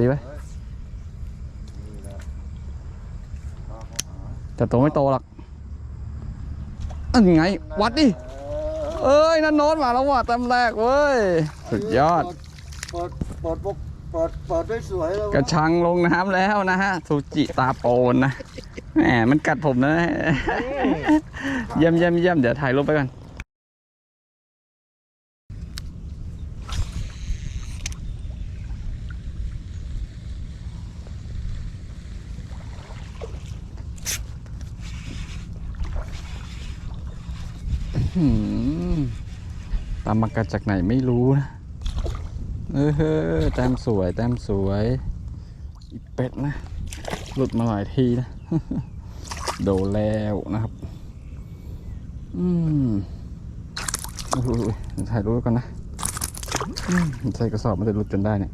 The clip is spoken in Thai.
ตีไว้แหละปลาเขาหาแต่ตัวไม่โตหรอกอันไง วัดดิ เอ้ย นั่นโน้ตมาแล้วว่ะแต้มแรกเว้ย สุดยอด เปิดเปิดเปิดเปิดได้สวยเลยกระชังลงน้ำแล้วนะฮะซูจิตาโปนนะ แหม มันกัดผมนะ เยี่ยมเยี่ยมเยี่ยมเดี๋ยวถ่ายรูปไปก่อน ตามมากัดจากไหนไม่รู้นะ เออแต้มสวย แต้มสวย อีเป็ดนะ หลุดมาหลายทีนะ โดแล้วนะครับ อืมอุ้ยถ่ายรูปก่อนนะ ใส่กระสอบมันจะหลุดจนได้เนี่ย